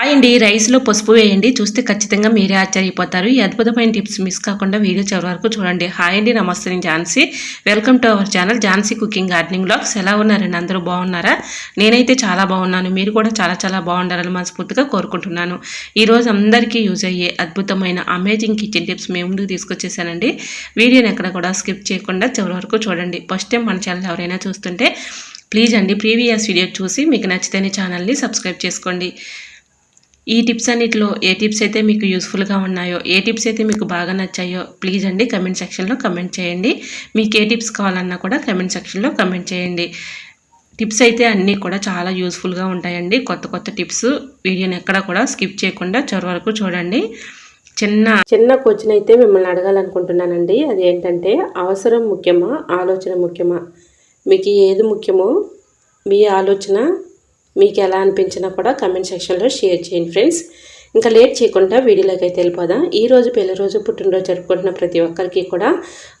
Hi అండి రైస్లో పసుపు వేయండి చూస్తే ఖచ్చితంగా మీరే ఆశ్చర్యపోతారు. ఈ అద్భుతమైన టిప్స్ మిస్ కాకుండా వీడియో చివరి వరకు చూడండి. హాయ్ అండి నమస్తే నేను Jhansi. Welcome to our channel Jhansi cooking gardening blogs ఎలా ఉన్నారండి? అందరూ బాగున్నారా? నేనైతే చాలా బాగున్నాను. మీరు కూడా చాలా చాలా బాగుండాలని మనస్ఫూర్తిగా కోరుకుంటున్నాను. ఈరోజు అందరికీ యూజ్ అయ్యే అద్భుతమైన అమేజింగ్ కిచెన్ టిప్స్ మేము ముందుకు తీసుకొచ్చేసానండి. వీడియోని ఎక్కడ కూడా స్కిప్ చేయకుండా చివరి వరకు చూడండి. ఫస్ట్ టైం మన ఛానల్ ఎవరైనా చూస్తుంటే ప్లీజ్ అండి ప్రీవియస్ వీడియో చూసి మీకు నచ్చితేనే ఛానల్ని సబ్స్క్రైబ్ చేసుకోండి. ఈ టిప్స్ అన్నిటిలో ఏ టిప్స్ అయితే మీకు యూస్ఫుల్గా ఉన్నాయో ఏ టిప్స్ అయితే మీకు బాగా నచ్చాయో ప్లీజ్ అండి కమెంట్ సెక్షన్లో కమెంట్ చేయండి. మీకు ఏ టిప్స్ కావాలన్నా కూడా కమెంట్ సెక్షన్లో కమెంట్ చేయండి. టిప్స్ అయితే అన్నీ కూడా చాలా యూస్ఫుల్గా ఉంటాయండి. కొత్త కొత్త టిప్స్ వీడియోని ఎక్కడ కూడా స్కిప్ చేయకుండా చివరి వరకు చూడండి. చిన్న చిన్న క్వశ్చన్ అయితే మిమ్మల్ని అడగాలనుకుంటున్నానండి. అది ఏంటంటే అవసరం ముఖ్యమా ఆలోచన ముఖ్యమా? మీకు ఏది ముఖ్యమో మీ ఆలోచన మీకు ఎలా అనిపించినా కూడా కమెంట్ సెక్షన్లో షేర్ చేయండి ఫ్రెండ్స్ ఇంకా లేట్ చేయకుండా వీడియోలోకి అయితే వెళ్ళిపోదాం. ఈ రోజు పెళ్ళి రోజు పుట్టినరోజు జరుపుకుంటున్న ప్రతి ఒక్కరికి కూడా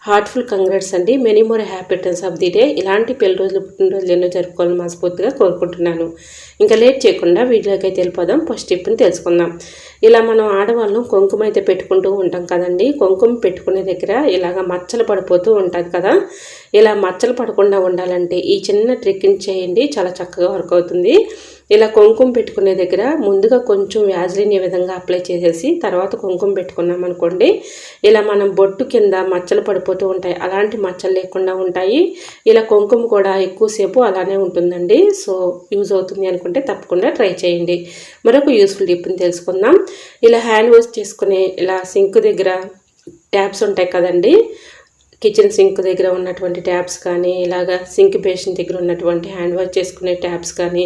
హార్ట్ఫుల్ కంగ్రాట్స్ అండి. Many more happy returns of the day ఇలాంటి పెళ్ళి రోజులు పుట్టినరోజులు ఎన్నో జరుపుకోవాలని మనస్ఫూర్తిగా కోరుకుంటున్నాను. ఇంకా లేట్ చేయకుండా వీడియోలోకి అయితే వెళ్ళిపోదాం. ఫస్ట్ టిప్ని తెలుసుకుందాం. ఇలా మనం ఆడవాళ్ళం కుంకుమ అయితే పెట్టుకుంటూ ఉంటాం కదండి. కుంకుమ పెట్టుకునే దగ్గర ఇలాగ మచ్చలు పడిపోతూ ఉంటుంది కదా. ఇలా మచ్చలు పడకుండా ఉండాలంటే ఈ చిన్న ట్రిక్ని చేయండి. చాలా చక్కగా వర్క్ అవుతుంది. ఇలా కుంకుమ పెట్టుకునే దగ్గర ముందుగా కొంచెం వ్యాజ్లిన్ ఈ విధంగా అప్లై చేసేసి తర్వాత కుంకుమ పెట్టుకున్నాం అనుకోండి. ఇలా మనం బొట్టు కింద మచ్చలు పడిపోతూ ఉంటాయి. అలాంటి మచ్చలు లేకుండా ఉంటాయి. ఇలా కుంకుమ కూడా ఎక్కువసేపు అలానే ఉంటుందండి. సో యూజ్ అవుతుంది అనుకుంటే తప్పకుండా ట్రై చేయండి. మరొక యూస్ఫుల్ టిప్ని తెలుసుకుందాం. ఇలా హ్యాండ్ వాష్ చేసుకునే ఇలా సింక్ దగ్గర ట్యాబ్స్ ఉంటాయి కదండి. కిచెన్ సింక్ దగ్గర ఉన్నటువంటి ట్యాప్స్ కానీ ఇలాగా సింక్ బేషన్ దగ్గర ఉన్నటువంటి హ్యాండ్ వాష్ చేసుకునే ట్యాప్స్ కానీ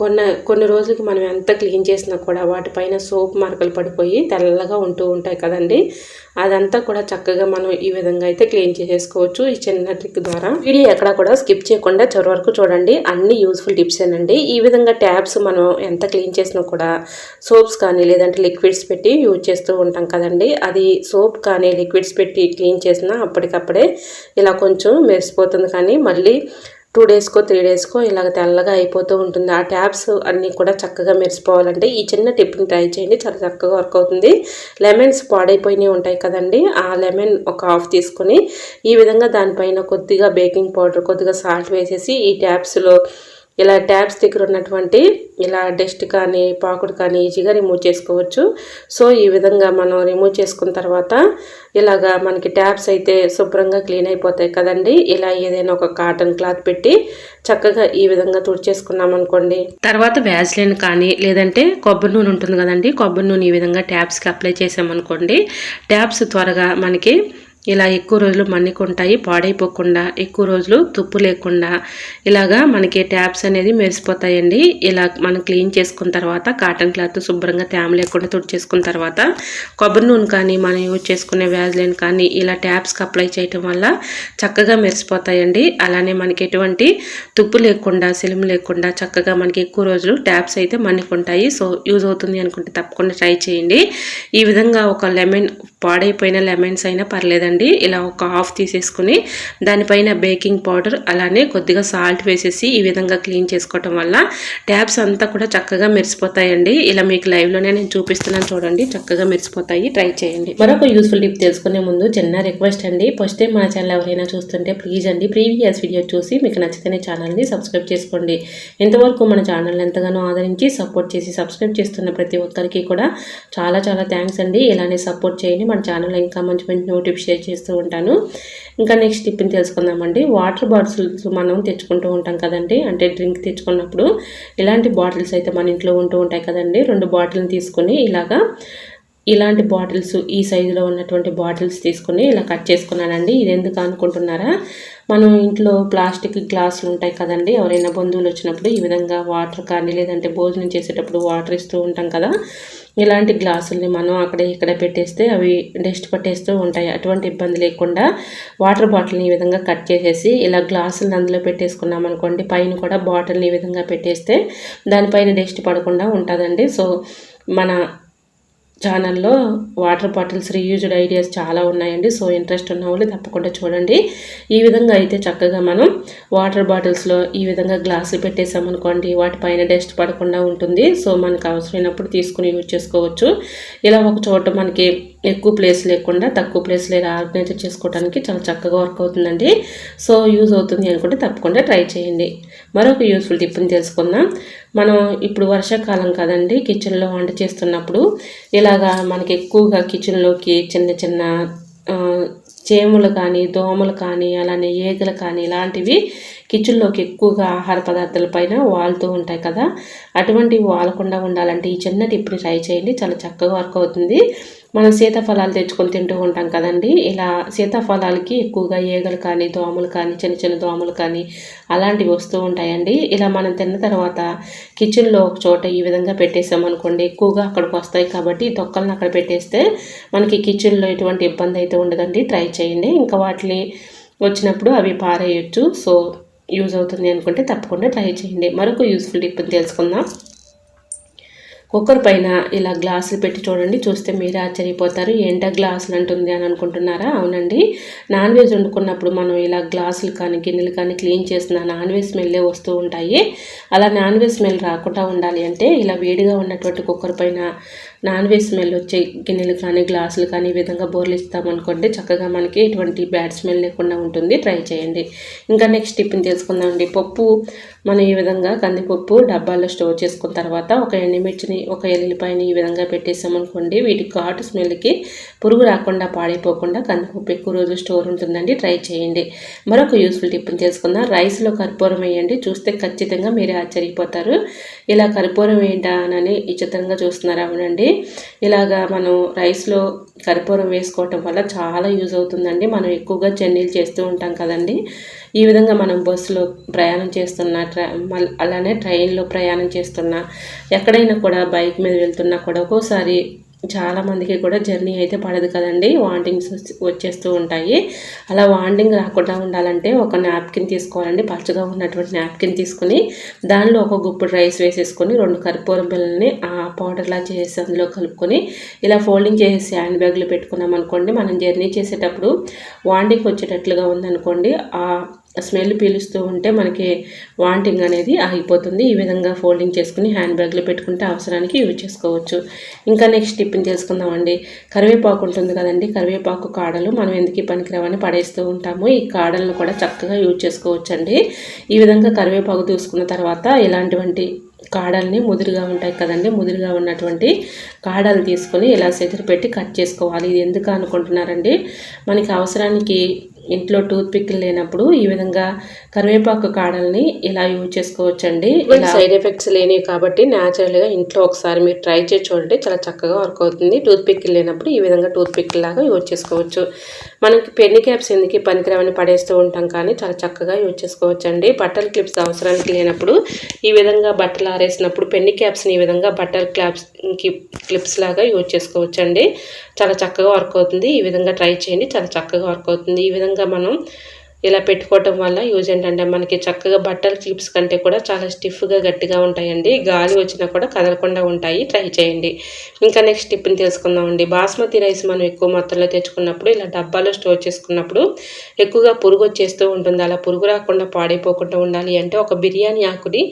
కొన్ని కొన్ని రోజులకి మనం ఎంత క్లీన్ చేసినా కూడా వాటిపైన సోప్ మార్కలు పడిపోయి తెల్లగా ఉంటూ ఉంటాయి కదండి. అదంతా కూడా చక్కగా మనం ఈ విధంగా అయితే క్లీన్ చేసేసుకోవచ్చు ఈ చిన్న ట్రిక్ ద్వారా. వీడియో ఎక్కడ కూడా స్కిప్ చేయకుండా చివరి వరకు చూడండి. అన్ని యూస్ఫుల్ టిప్స్ ఏనండి. ఈ విధంగా ట్యాబ్స్ మనం ఎంత క్లీన్ చేసినా కూడా సోప్స్ కానీ లేదంటే లిక్విడ్స్ పెట్టి యూజ్ చేస్తూ ఉంటాం కదండి. అది సోప్ కానీ లిక్విడ్స్ పెట్టి క్లీన్ చేసినా అప్పటికప్పుడే ఇలా కొంచెం మెరిసిపోతుంది కానీ మళ్ళీ టూ డేస్కో త్రీ డేస్కో ఇలాగ తెల్లగా అయిపోతూ ఉంటుంది. ఆ ట్యాబ్స్ అన్నీ కూడా చక్కగా మెరిసిపోవాలంటే ఈ చిన్న టిప్ని ట్రై చేయండి. చాలా చక్కగా వర్క్ అవుతుంది. లెమన్స్ పాడైపోయినవి ఉంటాయి కదండి. ఆ లెమన్ ఒక హాఫ్ తీసుకొని ఈ విధంగా దానిపైన కొద్దిగా బేకింగ్ పౌడర్ కొద్దిగా సాల్ట్ వేసేసి ఈ ట్యాబ్స్లో ఇలా ట్యాబ్స్ దగ్గర ఉన్నటువంటి ఇలా డస్ట్ కానీ పాకుడు కానీ ఈజీగా రిమూవ్ చేసుకోవచ్చు. సో ఈ విధంగా మనం రిమూవ్ చేసుకున్న తర్వాత ఇలాగా మనకి ట్యాబ్స్ అయితే శుభ్రంగా క్లీన్ అయిపోతాయి కదండి. ఇలా ఏదైనా ఒక కాటన్ క్లాత్ పెట్టి చక్కగా ఈ విధంగా తుడిచేసుకున్నాం అనుకోండి. తర్వాత వ్యాజ్లైన్ కానీ లేదంటే కొబ్బరి నూనె ఉంటుంది కదండి. కొబ్బరి నూనె ఈ విధంగా ట్యాబ్స్కి అప్లై చేసామనుకోండి. ట్యాబ్స్ త్వరగా మనకి ఇలా ఎక్కువ రోజులు మన్నికుంటాయి పాడైపోకుండా ఎక్కువ రోజులు తుప్పు లేకుండా. ఇలాగా మనకి ట్యాప్స్ అనేది మెరిసిపోతాయండి. ఇలా మనం క్లీన్ చేసుకున్న తర్వాత కాటన్ క్లాత్ శుభ్రంగా తేమ లేకుండా తుడిచేసుకున్న తర్వాత కొబ్బరి నూనె కానీ మనం యూజ్ చేసుకునే వ్యాజ్లైన్ కానీ ఇలా ట్యాప్స్కి అప్లై చేయటం వల్ల చక్కగా మెరిసిపోతాయండి. అలానే మనకి ఎటువంటి తుప్పు లేకుండా సెలిమి లేకుండా చక్కగా మనకి ఎక్కువ రోజులు ట్యాప్స్ అయితే మన్నికుంటాయి సో యూజ్ అవుతుంది అనుకుంటే తప్పకుండా ట్రై చేయండి. ఈ విధంగా ఒక లెమన్ పాడైపోయిన లెమన్స్ అయినా పర్లేదండి. ఇలా ఒక హాఫ్ తీసేసుకుని దానిపైన బేకింగ్ పౌడర్ అలానే కొద్దిగా సాల్ట్ వేసేసి ఈ విధంగా క్లీన్ చేసుకోవటం వల్ల ట్యాబ్స్ అంతా కూడా చక్కగా మెరిసిపోతాయండి. ఇలా మీకు లైవ్లోనే నేను చూపిస్తున్నాను చూడండి. చక్కగా మెరిసిపోతాయి. ట్రై చేయండి. మరొక యూస్ఫుల్ టిప్ తెలుసుకునే ముందు చిన్న రిక్వెస్ట్ అండి. ఫస్ట్ టైం మన ఛానల్ ఎవరైనా చూస్తుంటే ప్లీజ్ అండి ప్రీవియస్ వీడియో చూసి మీకు నచ్చితేనే ఛానల్ని సబ్స్క్రైబ్ చేసుకోండి. ఇంతవరకు మన ఛానల్ ఎంతగానో ఆదరించి సపోర్ట్ చేసి సబ్స్క్రైబ్ చేస్తున్న ప్రతి ఒక్కరికి కూడా చాలా చాలా థ్యాంక్స్ అండి. ఇలానే సపోర్ట్ చేయండి. మన ఛానల్ ఇంకా మంచి మంచి నోటిఫికేషన్ చేస్తూ ఉంటాను. ఇంకా నెక్స్ట్ టిప్ని తెలుసుకుందామండి. వాటర్ బాటిల్స్ మనం తెచ్చుకుంటూ ఉంటాం కదండి. అంటే డ్రింక్ తెచ్చుకున్నప్పుడు ఇలాంటి బాటిల్స్ అయితే మన ఇంట్లో ఉంటూ ఉంటాయి కదండి. రెండు బాటిల్ని తీసుకొని ఇలాగా ఇలాంటి బాటిల్స్ ఈ సైజులో ఉన్నటువంటి బాటిల్స్ తీసుకుని ఇలా కట్ చేసుకున్నానండి. ఇది ఎందుకు అనుకుంటున్నారా? మనం ఇంట్లో ప్లాస్టిక్ గ్లాసులు ఉంటాయి కదండి. ఎవరైనా బంధువులు వచ్చినప్పుడు ఈ విధంగా వాటర్ కానీ లేదంటే భోజనం చేసేటప్పుడు వాటర్ ఇస్తూ ఉంటాం కదా. ఇలాంటి గ్లాసుల్ని మనం అక్కడ ఇక్కడ పెట్టేస్తే అవి డస్ట్ పట్టేస్తూ ఉంటాయి. అటువంటి ఇబ్బంది లేకుండా వాటర్ బాటిల్ని ఈ విధంగా కట్ చేసేసి ఇలా గ్లాసులను అందులో పెట్టేసుకున్నాం అనుకోండి పైన కూడా బాటిల్ని ఈ విధంగా పెట్టేస్తే దానిపైన డస్ట్ పడకుండా ఉంటుందండి. సో మన ఛానల్లో వాటర్ బాటిల్స్ రీయూజ్డ్ ఐడియాస్ చాలా ఉన్నాయండి. సో ఇంట్రెస్ట్ ఉన్న వాళ్ళు తప్పకుండా చూడండి. ఈ విధంగా అయితే చక్కగా మనం వాటర్ బాటిల్స్లో ఈ విధంగా గ్లాసులు పెట్టేసామనుకోండి వాటిపైన డస్ట్ పడకుండా ఉంటుంది. సో మనకు అవసరమైనప్పుడు తీసుకుని యూజ్ చేసుకోవచ్చు. ఇలా ఒక చోట మనకి ఎక్కువ ప్లేస్ లేకుండా తక్కువ ప్లేస్ లేదా ఆర్గనైజ్ చేసుకోవడానికి చాలా చక్కగా వర్క్ అవుతుందండి. సో యూజ్ అవుతుంది అనుకుంటే తప్పకుండా ట్రై చేయండి. మరొక యూస్ఫుల్ టిప్ని తెలుసుకుందాం. మనం ఇప్పుడు వర్షాకాలం కదండి కిచెన్లో వంట చేస్తున్నప్పుడు ఇలాగా మనకి ఎక్కువగా కిచెన్లోకి చిన్న చిన్న చేములు కానీ దోమలు కానీ అలానే ఈగలు కానీ ఇలాంటివి కిచెన్లోకి ఎక్కువగా ఆహార పదార్థాల పైన వాలుతూ ఉంటాయి కదా. అటువంటివి వాలకుండా ఉండాలంటే ఈ చిన్న టిప్ని ట్రై చేయండి. చాలా చక్కగా వర్క్ అవుతుంది. మనం సీతాఫలాలు తెచ్చుకొని తింటూ ఉంటాం కదండి. ఇలా సీతాఫలాలకి ఎక్కువగా ఈగలు కానీ దోమలు కానీ చిన్న చిన్న దోమలు కానీ అలాంటివి వస్తూ ఉంటాయండి. ఇలా మనం తిన్న తర్వాత కిచెన్లో ఒక చోట ఈ విధంగా పెట్టేసామనుకోండి ఎక్కువగా అక్కడికి వస్తాయి కాబట్టి తొక్కలను అక్కడ పెట్టేస్తే మనకి కిచెన్లో ఎటువంటి ఇబ్బంది అయితే ఉండదండి. ట్రై చేయండి. ఇంకా వాటిని వచ్చినప్పుడు అవి పారేయచ్చు. సో యూజ్ అవుతుంది అనుకుంటే తప్పకుండా ట్రై చేయండి. మరొక యూస్ఫుల్ టిప్ తెలుసుకుందాం. కుక్కర్ పైన ఇలా గ్లాసులు పెట్టి చూడండి. చూస్తే మీరే ఆశ్చర్యపోతారు. ఏంటా గ్లాసులు అంటుంది అని అనుకుంటున్నారా? అవునండి. నాన్ వెజ్ వండుకున్నప్పుడు మనం ఇలా గ్లాసులు కానీ గిన్నెలు కానీ క్లీన్ చేసిన నాన్ వెజ్ స్మెల్లే వస్తూ ఉంటాయి. అలా నాన్ వెజ్ స్మెల్ రాకుండా ఉండాలి అంటే ఇలా వేడిగా ఉన్నటువంటి కుక్కర్ పైన నాన్ వెజ్ స్మెల్ వచ్చే గిన్నెలు కానీ గ్లాసులు కానీ ఈ విధంగా బోర్లు ఇస్తామనుకోండి చక్కగా మనకి ఎటువంటి బ్యాడ్ స్మెల్ లేకుండా ఉంటుంది. ట్రై చేయండి. ఇంకా నెక్స్ట్ టిఫిన్ తెలుసుకుందామండి. పప్పు మనం ఈ విధంగా కందిపప్పు డబ్బాల్లో స్టోర్ చేసుకున్న తర్వాత ఒక ఎండుమిర్చిని ఒక ఎల్లిపాయని ఈ విధంగా పెట్టేసామనుకోండి వీటి ఘాటు స్మెల్కి పురుగు రాకుండా పాడైపోకుండా కందిపప్పు ఎక్కువ రోజు స్టోర్ ఉంటుందండి. ట్రై చేయండి. మరొక యూస్ఫుల్ టిప్ని తెలుసుకుందాం. రైస్లో కర్పూరం వేయండి. చూస్తే ఖచ్చితంగా మీరే ఆశ్చర్యపోతారు. ఇలా కర్పూరం ఏంటా అని విచిత్రంగా చూస్తున్నారా అవునండి. ఇలాగా మనం రైస్లో కర్పూరం వేసుకోవటం వల్ల చాలా యూజ్ అవుతుందండి. మనం ఎక్కువగా జర్నీలు చేస్తూ ఉంటాం కదండి. ఈ విధంగా మనం బస్సులో ప్రయాణం చేస్తున్నా ట్రై అలానే ట్రైన్లో ప్రయాణం చేస్తున్నా ఎక్కడైనా కూడా బైక్ మీద వెళ్తున్నా కూడా ఒక్కోసారి చాలామందికి కూడా జర్నీ అయితే పడదు కదండి. వాంటింగ్స్ వచ్చేస్తూ ఉంటాయి. అలా వాంటింగ్ రాకుండా ఉండాలంటే ఒక నాప్కిన్ తీసుకోవాలండి. పచ్చగా ఉన్నటువంటి నాప్కిన్ తీసుకుని దానిలో ఒక గుప్పుడు రైస్ వేసేసుకొని రెండు కర్పూరం పిల్లల్ని ఆ పౌడర్లా చేసి అందులో కలుపుకొని ఇలా ఫోల్డింగ్ చేసి హ్యాండ్ బ్యాగ్లో పెట్టుకున్నాం అనుకోండి మనం జర్నీ చేసేటప్పుడు వాంటింగ్ వచ్చేటట్లుగా ఉందనుకోండి ఆ స్మెల్ పీలుస్తూ ఉంటే మనకి వాంటింగ్ అనేది ఆగిపోతుంది. ఈ విధంగా ఫోల్డింగ్ చేసుకుని హ్యాండ్ బ్యాగ్లో పెట్టుకుంటే అవసరానికి యూజ్ చేసుకోవచ్చు. ఇంకా నెక్స్ట్ టిప్ని తెలుసుకుందామండి. కరివేపాకు ఉంటుంది కదండి. కరివేపాకు కాడలు మనం ఎందుకు పనికిరావని పడేస్తూ ఉంటాము. ఈ కాడలను కూడా చక్కగా యూజ్ చేసుకోవచ్చండి. ఈ విధంగా కరివేపాకు తీసుకున్న తర్వాత ఇలాంటివంటి కాడల్ని ముదురుగా ఉంటాయి కదండి. ముదురుగా ఉన్నటువంటి కాడలు తీసుకొని ఇలా సెదిరి పెట్టి కట్ చేసుకోవాలి. ఇది ఎందుకు అనుకుంటున్నారండి? మనకి అవసరానికి ఇంట్లో టూత్ పిక్ లేనప్పుడు ఈ విధంగా కరివేపాకు కాడల్ని ఇలా యూజ్ చేసుకోవచ్చండి. సైడ్ ఎఫెక్ట్స్ లేనివి కాబట్టి న్యాచురల్గా ఇంట్లో ఒకసారి మీరు ట్రై చేసి చూడండి చాలా చక్కగా వర్క్ అవుతుంది. టూత్ పిక్ లేనప్పుడు ఈ విధంగా టూత్ పిక్ లాగా యూజ్ చేసుకోవచ్చు. మనకి పెన్ని క్యాప్స్ ఎందుకు పనికిరావని పడేస్తూ ఉంటాం కానీ చాలా చక్కగా యూజ్ చేసుకోవచ్చు అండి బట్టల క్లిప్స్ అవసరానికి లేనప్పుడు ఈ విధంగా బట్టలు ఆరేసినప్పుడు పెన్ని క్యాప్స్ని ఈ విధంగా బట్టల క్లాప్స్ క్లిప్స్ లాగా యూజ్ చేసుకోవచ్చు అండి చాలా చక్కగా వర్క్ అవుతుంది. ఈ విధంగా ట్రై చేయండి చాలా చక్కగా వర్క్ అవుతుంది. ఈ విధంగా మనం ఇలా పెట్టుకోవటం వల్ల యూజ్ ఏంటంటే మనకి చక్కగా బట్టల క్లిప్స్ కంటే కూడా చాలా స్టిఫ్గా గట్టిగా ఉంటాయండి. గాలి వచ్చినా కూడా కదలకుండా ఉంటాయి. ట్రై చేయండి. ఇంకా నెక్స్ట్ టిప్ని తెలుసుకుందామండి. బాస్మతి రైస్ మనం ఎక్కువ మొత్తంలో తెచ్చుకున్నప్పుడు ఇలా డబ్బాలో స్టోర్ చేసుకున్నప్పుడు ఎక్కువగా పురుగు వచ్చేస్తూ ఉంటుంది. అలా పురుగు రాకుండా పాడైపోకుండా ఉండాలి అంటే ఒక బిర్యానీ ఆకుని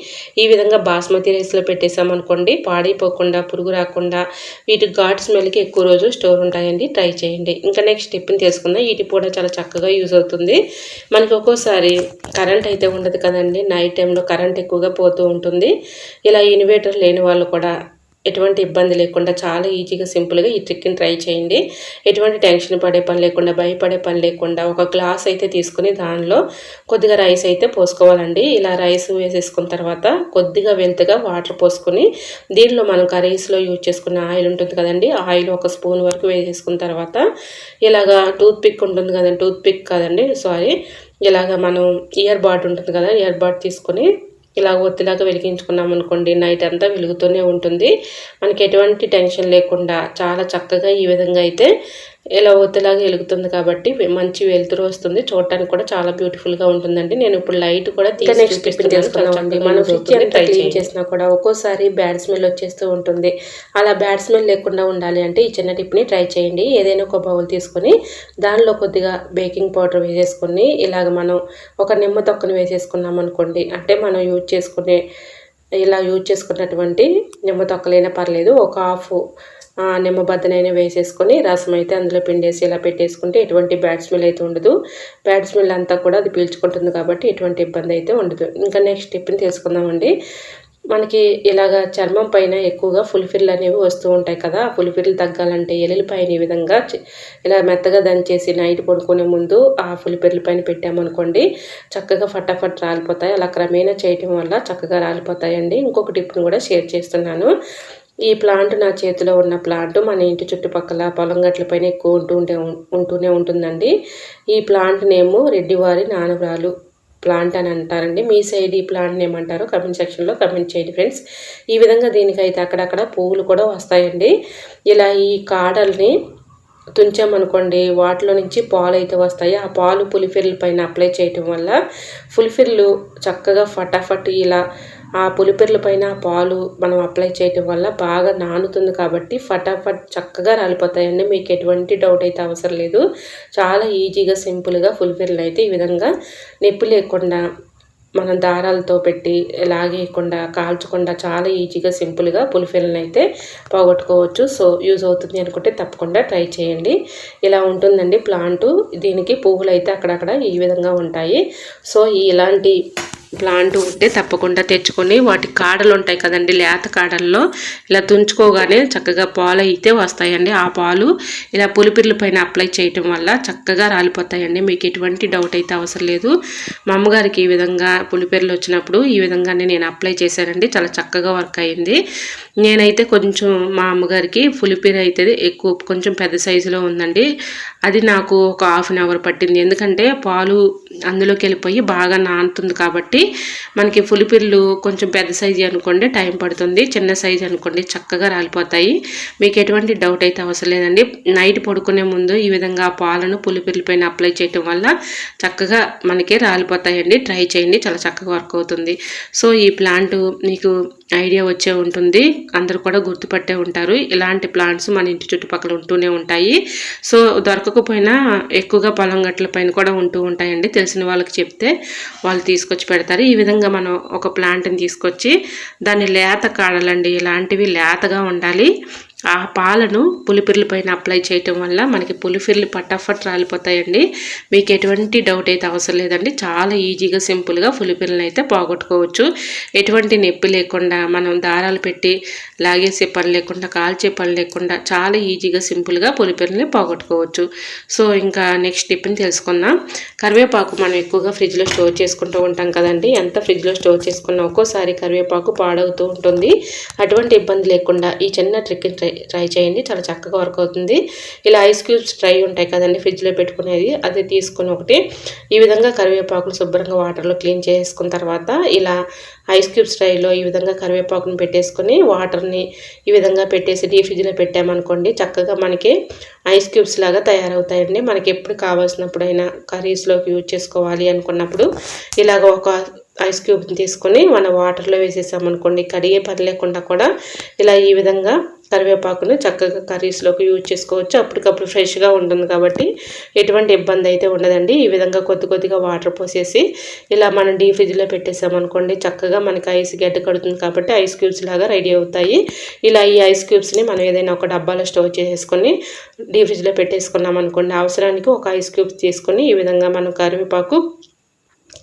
ఈ విధంగా బాస్మతి రైస్లో పెట్టేసామనుకోండి పాడైపోకుండా పురుగు రాకుండా వీటి ఘాట్ స్మెల్కి ఎక్కువ రోజు స్టోర్ ఉంటాయండి. ట్రై చేయండి. ఇంకా నెక్స్ట్ టిప్ని తెలుసుకుందాం. వీటి కూడా చాలా చక్కగా యూజ్ అవుతుంది. మనకి ఒక్కోసారి కరెంట్ అయితే ఉండదు కదండి. నైట్ టైంలో కరెంట్ ఎక్కువగా పోతూ ఉంటుంది. ఇలా ఇన్వేటర్ లేని వాళ్ళు కూడా ఎటువంటి ఇబ్బంది లేకుండా చాలా ఈజీగా సింపుల్గా ఈ ట్రిక్ని ట్రై చేయండి. ఎటువంటి టెన్షన్ పడే పని లేకుండా భయపడే పని లేకుండా ఒక గ్లాస్ అయితే తీసుకుని దానిలో కొద్దిగా రైస్ అయితే పోసుకోవాలండి. ఇలా రైస్ వేసేసుకున్న తర్వాత కొద్దిగా వెంతగా వాటర్ పోసుకొని దీనిలో మనం కర్రీస్లో యూజ్ చేసుకున్న ఆయిల్ ఉంటుంది కదండి ఆయిల్ ఒక స్పూన్ వరకు వేసేసుకున్న తర్వాత ఇలాగా టూత్ పిక్ ఉంటుంది కదండి టూత్ పిక్ కదండి సారీ. ఇలాగ మనం ఇయర్ బాడ్ ఉంటుంది కదా ఇయర్ బాడ్ తీసుకొని ఇలా ఒత్తిలాగా వెలిగించుకున్నాం అనుకోండి నైట్ అంతా వెలుగుతూనే ఉంటుంది. మనకి ఎటువంటి టెన్షన్ లేకుండా చాలా చక్కగా ఈ విధంగా అయితే ఇలా ఒత్తిలాగా వెలుగుతుంది కాబట్టి మంచి వెలుతురు వస్తుంది. చూడటానికి కూడా చాలా బ్యూటిఫుల్గా ఉంటుందండి. నేను ఇప్పుడు లైట్ కూడా తీసుకున్నామండి మనం క్లీన్ చేసినా కూడా ఒక్కోసారి బ్యాడ్ స్మెల్ వచ్చేస్తూ ఉంటుంది. అలా బ్యాడ్ స్మెల్ లేకుండా ఉండాలి అంటే ఈ చిన్న టిప్ని ట్రై చేయండి. ఏదైనా ఒక బౌల్ తీసుకొని దానిలో కొద్దిగా బేకింగ్ పౌడర్ వేసేసుకొని ఇలాగ మనం ఒక నిమ్మ తొక్కను వేసేసుకున్నాం అనుకోండి. అంటే మనం యూజ్ చేసుకునే ఇలా యూజ్ చేసుకున్నటువంటి నిమ్మ తొక్కలైనా పర్లేదు. ఒక హాఫ్ నిమ్మబద్దనైనా వేసేసుకొని రసం అయితే అందులో పిండేసి ఇలా పెట్టేసుకుంటే ఎటువంటి బ్యాడ్ స్మెల్ అయితే ఉండదు. బ్యాడ్ స్మెల్ అంతా కూడా అది పీల్చుకుంటుంది కాబట్టి ఎటువంటి ఇబ్బంది అయితే ఉండదు. ఇంకా నెక్స్ట్ టిప్ని తెలుసుకుందామండి. మనకి ఇలాగ చర్మం పైన ఎక్కువగా ఫుల్ఫిల్ అనేవి వస్తూ ఉంటాయి కదా ఆ ఫుల్ఫిల్ తగ్గాలంటే ఎల్లుల పైన ఈ విధంగా ఇలా మెత్తగా దంచేసి నైట్ పడుకునే ముందు ఆ ఫుల్ఫిల్ పైన పెట్టామనుకోండి చక్కగా ఫటాఫట్ రాలిపోతాయి. అలా క్రమేణా చేయటం వల్ల చక్కగా రాలిపోతాయండి. ఇంకొక టిప్ని కూడా షేర్ చేస్తున్నాను. ఈ ప్లాంట్ నా చేతిలో ఉన్న ప్లాంట్ మన ఇంటి చుట్టుపక్కల పొలం గట్లపైన ఎక్కువ ఉంటూ ఉంటే ఉంటూనే ఉంటుందండి. ఈ ప్లాంట్ నేము రెడ్డివారి నానవరాలు ప్లాంట్ అని అంటారండి. మీ సైడ్ ఈ ప్లాంట్ ఏమంటారో కమెంట్ సెక్షన్లో కమెంట్ చేయండి ఫ్రెండ్స్. ఈ విధంగా దీనికైతే అక్కడక్కడ పువ్వులు కూడా వస్తాయండి. ఇలా ఈ కాడల్ని తుంచామనుకోండి వాటిలో నుంచి పాలు అయితే వస్తాయి. ఆ పాలు పులిఫిర్ల పైన అప్లై చేయటం వల్ల ఫుల్ఫిర్లు చక్కగా ఫటాఫట్ ఇలా ఆ పులిపిర్ల పైన పాలు మనం అప్లై చేయటం వల్ల బాగా నానుతుంది కాబట్టి ఫటాఫట్ చక్కగా రాలిపోతాయండి. మీకు ఎటువంటి డౌట్ అయితే అవసరం లేదు. చాలా ఈజీగా సింపుల్గా పులిపిర్లు అయితే ఈ విధంగా నొప్పి లేకుండా మనం దారాలతో పెట్టి లాగేయకుండా కాల్చకుండా చాలా ఈజీగా సింపుల్గా పులిఫిల్ని అయితే పోగొట్టుకోవచ్చు. సో యూజ్ అవుతుంది అనుకుంటే తప్పకుండా ట్రై చేయండి. ఇలా ఉంటుందండి ప్లాంటు. దీనికి పువ్వులు అయితే అక్కడక్కడ ఈ విధంగా ఉంటాయి. సో ఇలాంటి ప్లాంట్ ఉంటే తప్పకుండా తెచ్చుకొని వాటి కాడలు ఉంటాయి కదండి లేత కాడల్లో. ఇలా తుంచుకోగానే చక్కగా పాలు అయితే వస్తాయండి. ఆ పాలు ఇలా పులిపిర్ల పైన అప్లై చేయటం వల్ల చక్కగా రాలిపోతాయండి. మీకు ఎటువంటి డౌట్ అయితే అవసరం లేదు. మా అమ్మగారికి ఈ విధంగా పులిపిర్లు వచ్చినప్పుడు ఈ విధంగానే నేను అప్లై చేశానండి. చాలా చక్కగా వర్క్ అయింది. నేనైతే కొంచెం మా అమ్మగారికి పులిపిర అయితే ఎక్కువ కొంచెం పెద్ద సైజులో ఉందండి. అది నాకు ఒక హాఫ్ అన్ అవర్ పట్టింది. ఎందుకంటే పాలు అందులోకి వెళ్ళిపోయి బాగా నానుతుంది కాబట్టి మనకి పులిపిర్లు కొంచెం పెద్ద సైజు అనుకోండి టైం పడుతుంది. చిన్న సైజు అనుకోండి చక్కగా రాలిపోతాయి. మీకు ఎటువంటి డౌట్ అయితే అవసరం లేదండి. నైట్ పడుకునే ముందు ఈ విధంగా పాలను పులిపిర్ల పైన అప్లై చేయటం వల్ల చక్కగా మనకి రాలిపోతాయండి. ట్రై చేయండి చాలా చక్కగా వర్క్ అవుతుంది. సో ఈ ప్లాంట్ మీకు ఐడియా వచ్చే ఉంటుంది. అందరూ కూడా గుర్తుపట్టే ఉంటారు. ఇలాంటి ప్లాంట్స్ మన ఇంటి చుట్టుపక్కల ఉంటూనే ఉంటాయి. సో దొరకకపోయినా ఎక్కువగా పొలం గట్ల పైన కూడా ఉంటూ ఉంటాయండి. తెలుసు తెలిసిన వాళ్ళకి చెప్తే వాళ్ళు తీసుకొచ్చి పెడతారు. ఈ విధంగా మనం ఒక ప్లాంట్ని తీసుకొచ్చి దాన్ని లేత కాడలండి. ఇలాంటివి లేతగా ఉండాలి. ఆ పాలను పులిపిర్ల పైన అప్లై చేయటం వల్ల మనకి పులిపిర్లు పటాఫట్ రాలిపోతాయండి. మీకు ఎటువంటి డౌట్ అయితే అవసరం లేదండి. చాలా ఈజీగా సింపుల్గా పులిపిర్లను అయితే పోగొట్టుకోవచ్చు. ఎటువంటి నొప్పి లేకుండా మనం దారాలు పెట్టి లాగేసే పని లేకుండా కాల్చే పని లేకుండా చాలా ఈజీగా సింపుల్గా పులిపిర్లని పోగొట్టుకోవచ్చు. సో ఇంకా నెక్స్ట్ టిప్ని తెలుసుకుందాం. కరివేపాకు మనం ఎక్కువగా ఫ్రిడ్జ్లో స్టోర్ చేసుకుంటూ ఉంటాం కదండి. ఎంత ఫ్రిడ్జ్లో స్టోర్ చేసుకున్నా ఒక్కోసారి కరివేపాకు పాడవుతూ ఉంటుంది. అటువంటి ఇబ్బంది లేకుండా ఈ చిన్న ట్రిక్ని ట్రై ట్రై చేయండి. చాలా చక్కగా వర్క్ అవుతుంది. ఇలా ఐస్ క్యూబ్స్ ట్రై ఉంటాయి కదండి ఫ్రిడ్జ్లో పెట్టుకునేది. అది తీసుకుని ఒకటి ఈ విధంగా కరివేపాకులు శుభ్రంగా వాటర్లో క్లీన్ చేసుకున్న తర్వాత ఇలా ఐస్ క్యూబ్స్ ట్రైలో ఈ విధంగా కరివేపాకుని పెట్టేసుకొని వాటర్ని ఈ విధంగా పెట్టేసి డీ ఫ్రిడ్జ్లో పెట్టామనుకోండి చక్కగా మనకి ఐస్ క్యూబ్స్ లాగా తయారవుతాయండి. మనకి ఎప్పుడు కావాల్సినప్పుడైనా కర్రీస్లోకి యూజ్ చేసుకోవాలి అనుకున్నప్పుడు ఇలాగ ఒక ఐస్ క్యూబ్ని తీసుకొని మన వాటర్లో వేసేసామనుకోండి కడిగే పని లేకుండా కూడా ఇలా ఈ విధంగా కరివేపాకును చక్కగా కర్రీస్లోకి యూజ్ చేసుకోవచ్చు. అప్పటికప్పుడు ఫ్రెష్గా ఉంటుంది కాబట్టి ఎటువంటి ఇబ్బంది అయితే ఉండదండి. ఈ విధంగా కొద్ది కొద్దిగా వాటర్ పోసేసి ఇలా మనం డీ ఫ్రిడ్జ్లో పెట్టేసామనుకోండి చక్కగా మనకి ఐస్ గడ్డ కడుతుంది కాబట్టి ఐస్ క్యూబ్స్ లాగా రెడీ అవుతాయి. ఇలా ఈ ఐస్ క్యూబ్స్ని మనం ఏదైనా ఒక డబ్బాలో స్టోర్ చేసేసుకొని డీ ఫ్రిడ్జ్లో పెట్టేసుకున్నాం అనుకోండి అవసరానికి ఒక ఐస్ క్యూబ్స్ తీసుకొని ఈ విధంగా మనం కరివేపాకు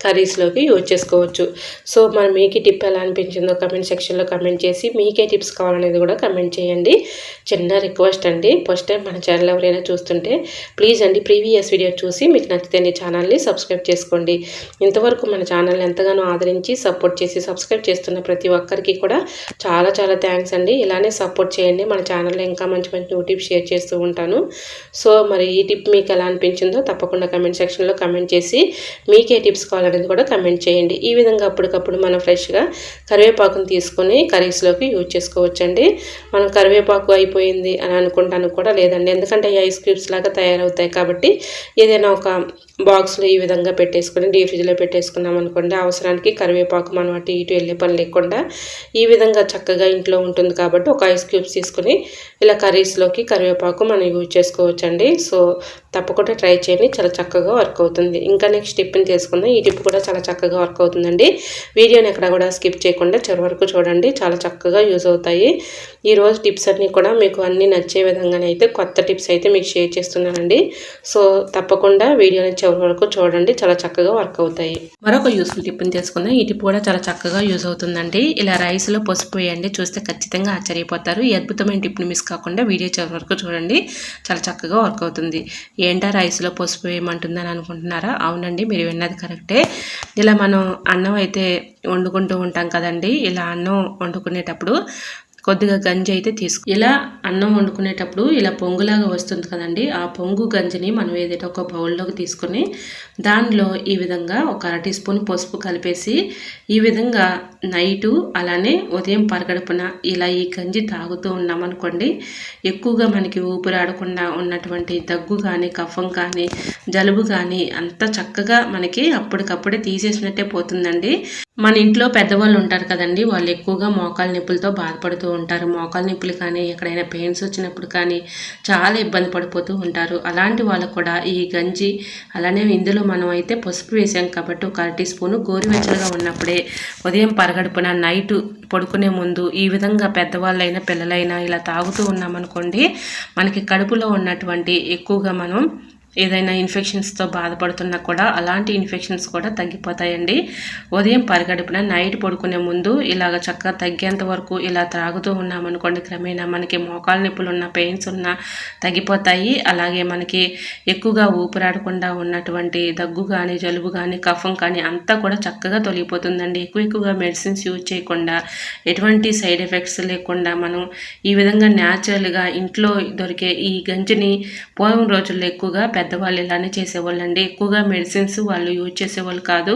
కర్రీస్లోకి యూజ్ చేసుకోవచ్చు. సో మరి మీకు టిప్ ఎలా అనిపించిందో కమెంట్ సెక్షన్లో కమెంట్ చేసి మీకే టిప్స్ కావాలనేది కూడా కమెంట్ చేయండి. చిన్న రిక్వెస్ట్ అండి. ఫస్ట్ టైం మన ఛానల్ ఎవరైనా చూస్తుంటే ప్లీజ్ అండి ప్రీవియస్ వీడియో చూసి మీకు నచ్చితే నీ ఛానల్ని సబ్స్క్రైబ్ చేసుకోండి. ఇంతవరకు మన ఛానల్ని ఎంతగానో ఆదరించి సపోర్ట్ చేసి సబ్స్క్రైబ్ చేస్తున్న ప్రతి ఒక్కరికి కూడా చాలా చాలా థ్యాంక్స్ అండి. ఇలానే సపోర్ట్ చేయండి. మన ఛానల్లో ఇంకా మంచి మంచి టిప్స్ షేర్ చేస్తూ ఉంటాను. సో మరి ఈ టిప్ మీకు ఎలా అనిపించిందో తప్పకుండా కమెంట్ సెక్షన్లో కమెంట్ చేసి మీకే టిప్స్ చేసుకోవాలనేది కూడా కమెంట్ చేయండి. ఈ విధంగా అప్పటికప్పుడు మనం ఫ్రెష్గా కరివేపాకును తీసుకొని కర్రీస్లోకి యూజ్ చేసుకోవచ్చండి. మనం కరివేపాకు అయిపోయింది అని అనుకుంటాను కూడా లేదండి. ఎందుకంటే ఐస్ క్యూబ్స్ లాగా తయారవుతాయి కాబట్టి ఏదైనా ఒక బాక్స్లో ఈ విధంగా పెట్టేసుకొని డీ ఫ్రిడ్జ్లో పెట్టేసుకున్నాం అనుకోండి. అవసరానికి కరివేపాకు మనం అటు ఇటు వెళ్ళే పని లేకుండా ఈ విధంగా చక్కగా ఇంట్లో ఉంటుంది కాబట్టి ఒక ఐస్ క్యూబ్స్ తీసుకొని ఇలా కర్రీస్లోకి కరివేపాకు మనం యూజ్ చేసుకోవచ్చండి. సో తప్పకుండా ట్రై చేయండి. చాలా చక్కగా వర్క్ అవుతుంది. ఇంకా నెక్స్ట్ టిప్ని తీసుకుందాం. ఈ టిప్ కూడా చాలా చక్కగా వర్క్ అవుతుందండి. వీడియోని ఎక్కడ కూడా స్కిప్ చేయకుండా చివరి వరకు చూడండి. చాలా చక్కగా యూజ్ అవుతాయి. ఈరోజు టిప్స్ అన్నీ కూడా మీకు అన్నీ నచ్చే విధంగానే అయితే కొత్త టిప్స్ అయితే మీకు షేర్ చేస్తున్నానండి. సో తప్పకుండా వీడియోని చివరి వరకు చూడండి. చాలా చక్కగా వర్క్ అవుతాయి. మరొక యూస్ఫుల్ టిప్ని తెలుసుకుందాం ఈ టిప్ కూడా చాలా చక్కగా యూజ్ అవుతుందండి. ఇలా రైస్లో పసుపు వేయండి. చూస్తే ఖచ్చితంగా ఆశ్చర్యపోతారు. ఈ అద్భుతమైన టిప్ని మిస్ కాకుండా వీడియో చివరి వరకు చూడండి. చాలా చక్కగా వర్క్ అవుతుంది. ఏంటా రైస్లో పసుపు వేయమంటుందని అనుకుంటున్నారా? అవునండి మీరు విన్నది కరెక్టే ఇలా మనం అన్నం అయితే వండుకుంటూ ఉంటాం కదండి. ఇలా అన్నం వండుకునేటప్పుడు కొద్దిగా గంజి అయితే తీసుకు. ఇలా అన్నం వండుకునేటప్పుడు ఇలా పొంగులాగా వస్తుంది కదండి ఆ పొంగు గంజిని మనం ఏదైతే ఒక బౌల్లోకి తీసుకొని దానిలో ఈ విధంగా ఒక అర టీ స్పూన్ పసుపు కలిపేసి ఈ విధంగా నైటు అలానే ఉదయం పరగడుపున ఇలా ఈ గంజి తాగుతూ ఉన్నామనుకోండి ఎక్కువగా మనకి ఊపిరాడకుండా ఉన్నటువంటి దగ్గు కానీ కఫం కానీ జలుబు కానీ అంత చక్కగా మనకి అప్పటికప్పుడే తీసేసినట్టే పోతుందండి. మన ఇంట్లో పెద్దవాళ్ళు ఉంటారు కదండి వాళ్ళు ఎక్కువగా మోకాలు నొప్పులతో బాధపడుతూ ఉంటారు. మోకాలు నొప్పులు కానీ ఎక్కడైనా పెయిన్స్ వచ్చినప్పుడు కానీ చాలా ఇబ్బంది పడిపోతూ ఉంటారు. అలాంటి వాళ్ళకు కూడా ఈ గంజి అలానే ఇందులో మనం అయితే పసుపు వేసాం కాబట్టి ఒక అరటి స్పూను గోరువెచ్చలుగా ఉన్నప్పుడే ఉదయం పరగడుపున నైట్ పడుకునే ముందు ఈ విధంగా పెద్దవాళ్ళైనా పిల్లలైనా ఇలా తాగుతూ ఉన్నామనుకోండి మనకి కడుపులో ఉన్నటువంటి ఎక్కువగా మనం ఏదైనా ఇన్ఫెక్షన్స్తో బాధపడుతున్నా కూడా అలాంటి ఇన్ఫెక్షన్స్ కూడా తగ్గిపోతాయండి. ఉదయం పరిగడుపున నైట్ పడుకునే ముందు ఇలాగ చక్కగా తగ్గేంత వరకు ఇలా త్రాగుతూ ఉన్నామనుకోండి. క్రమేణా మనకి మోకాలు నొప్పులు ఉన్న పెయిన్స్ ఉన్న తగ్గిపోతాయి. అలాగే మనకి ఎక్కువగా ఊపిరాడకుండా ఉన్నటువంటి దగ్గు కానీ జలుబు కానీ కఫం కానీ అంతా కూడా చక్కగా తొలగిపోతుందండి. ఎక్కువ ఎక్కువగా మెడిసిన్స్ యూజ్ చేయకుండా ఎటువంటి సైడ్ ఎఫెక్ట్స్ లేకుండా మనం ఈ విధంగా న్యాచురల్గా ఇంట్లో దొరికే ఈ గంజిని పూర్వం రోజుల్లో ఎక్కువగా పెద్ద పెద్దవాళ్ళు ఇలానే చేసేవాళ్ళండి. ఎక్కువగా మెడిసిన్స్ వాళ్ళు యూజ్ చేసేవాళ్ళు కాదు.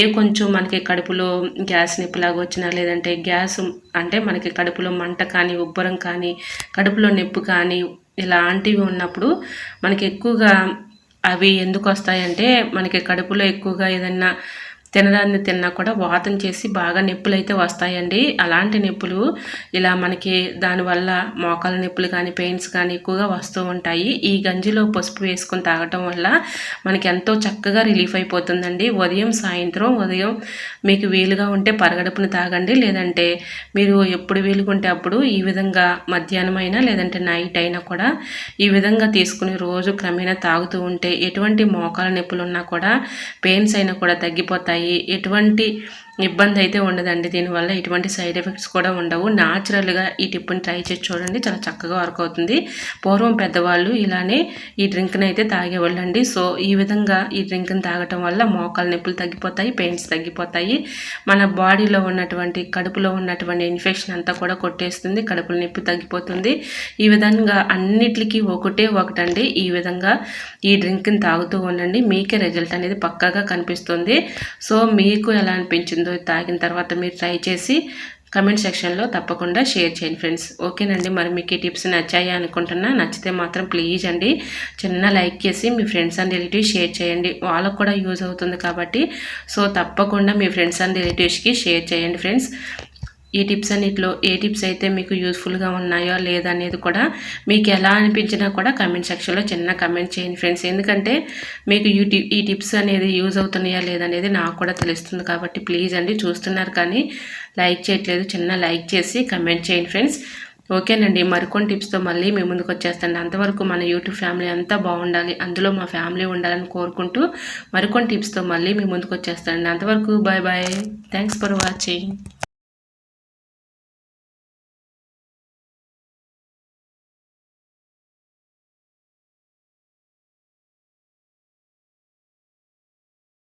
ఏ కొంచెం మనకి కడుపులో గ్యాస్ నొప్పిలాగా వచ్చినా లేదంటే గ్యాస్ అంటే మనకి కడుపులో మంట కానీ ఉబ్బరం కానీ కడుపులో నొప్పి కానీ ఇలాంటివి ఉన్నప్పుడు మనకి ఎక్కువగా అవి ఎందుకు వస్తాయంటే మనకి కడుపులో ఎక్కువగా ఏదన్నా తినడాన్ని తిన్నా కూడా వాతం చేసి బాగా నొప్పులు అయితే వస్తాయండి. అలాంటి నొప్పులు ఇలా మనకి దానివల్ల మోకాల నొప్పులు కానీ పెయిన్స్ కానీ ఎక్కువగా వస్తూ ఉంటాయి. ఈ గంజిలో పసుపు వేసుకొని తాగటం వల్ల మనకి ఎంతో చక్కగా రిలీఫ్ అయిపోతుందండి. ఉదయం సాయంత్రం ఉదయం మీకు వీలుగా ఉంటే పరగడుపుని తాగండి. లేదంటే మీరు ఎప్పుడు వీలుకుంటే అప్పుడు ఈ విధంగా మధ్యాహ్నం అయినా లేదంటే నైట్ అయినా కూడా ఈ విధంగా తీసుకుని రోజు క్రమేణా తాగుతూ ఉంటే ఎటువంటి మోకాల నొప్పులు ఉన్నా కూడా పెయిన్స్ అయినా కూడా తగ్గిపోతాయి. ఉన్నాయి ఎటువంటి ఇబ్బంది అయితే ఉండదండి. దీనివల్ల ఎటువంటి సైడ్ ఎఫెక్ట్స్ కూడా ఉండవు. న్యాచురల్గా ఈ టిప్ని ట్రై చేసి చూడండి. చాలా చక్కగా వర్క్ అవుతుంది. పూర్వం పెద్దవాళ్ళు ఇలానే ఈ డ్రింక్ని అయితే తాగేవాళ్ళండి. సో ఈ విధంగా ఈ డ్రింక్ని తాగటం వల్ల మోకాల నొప్పులు తగ్గిపోతాయి పెయిన్స్ తగ్గిపోతాయి. మన బాడీలో ఉన్నటువంటి కడుపులో ఉన్నటువంటి ఇన్ఫెక్షన్ అంతా కూడా కొట్టేస్తుంది కడుపుల నొప్పి తగ్గిపోతుంది. ఈ విధంగా అన్నిటికీ ఒకటే ఒకటండి. ఈ విధంగా ఈ డ్రింక్ని తాగుతూ ఉండండి. మీకే రిజల్ట్ అనేది పక్కాగా కనిపిస్తుంది. సో మీకు ఎలా అనిపించింది? ఉందో తాగిన తర్వాత మీరు ట్రై చేసి కమెంట్ సెక్షన్లో తప్పకుండా షేర్ చేయండి ఫ్రెండ్స్. ఓకేనండి మరి మీకు ఈ టిప్స్ నచ్చాయి అనుకుంటున్నా నచ్చితే మాత్రం ప్లీజ్ అండి చిన్న లైక్ చేసి మీ ఫ్రెండ్స్ అండ్ రిలేటివ్స్ షేర్ చేయండి. వాళ్ళకు కూడా యూజ్ అవుతుంది కాబట్టి సో తప్పకుండా మీ ఫ్రెండ్స్ అండ్ రిలేటివ్స్కి షేర్ చేయండి ఫ్రెండ్స్. ఈ టిప్స్ అన్నిటిలో ఏ టిప్స్ అయితే మీకు యూస్ఫుల్గా ఉన్నాయో లేదనేది కూడా మీకు ఎలా అనిపించినా కూడా కమెంట్ సెక్షన్లో చిన్న కమెంట్ చేయండి ఫ్రెండ్స్. ఎందుకంటే మీకు ఈ ఈ టిప్స్ అనేది యూజ్ అవుతున్నాయా లేదనేది నాకు కూడా తెలుస్తుంది కాబట్టి ప్లీజ్ అండి చూస్తున్నారు కానీ లైక్ చేయట్లేదు. చిన్న లైక్ చేసి కమెంట్ చేయండి ఫ్రెండ్స్. ఓకేనండి మరికొన్ని టిప్స్తో మళ్ళీ మీ ముందుకు వచ్చేస్తాను. అంతవరకు మన యూట్యూబ్ ఫ్యామిలీ అంతా బాగుండాలి. అందులో మా ఫ్యామిలీ ఉండాలని కోరుకుంటూ మరికొన్ని టిప్స్తో మళ్ళీ మీ ముందుకు వచ్చేస్తానండి అంతవరకు bye bye. Thanks for watching.